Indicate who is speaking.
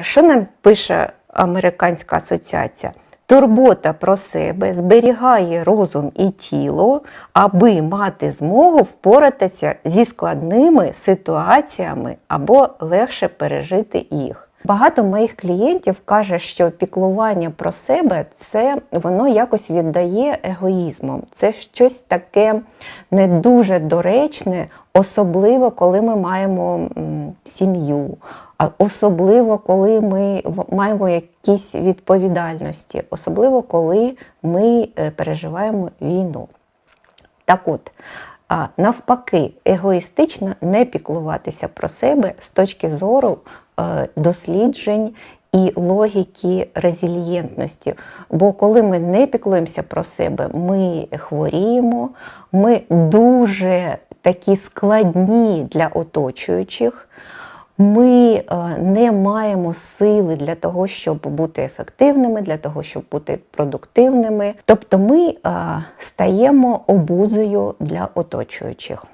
Speaker 1: Що нам пише Американська асоціація? Турбота про себе зберігає розум і тіло, аби мати змогу впоратися зі складними ситуаціями або легше пережити їх. Багато моїх клієнтів каже, що піклування про себе це воно якось віддає егоїзмом. Це щось таке не дуже доречне, особливо коли ми маємо сім'ю, особливо коли ми маємо якісь відповідальності, особливо коли ми е, переживаємо війну. Так от, а навпаки, егоїстично не піклуватися про себе з точки зору е, досліджень і логіки резильєнтності. Бо коли ми не піклуємося про себе, ми хворіємо, ми дуже такі складні для оточуючих. Ми е, не маємо сили для того, щоб бути ефективними, для того, щоб бути продуктивними. Тобто ми е, стаємо обузою для оточуючих.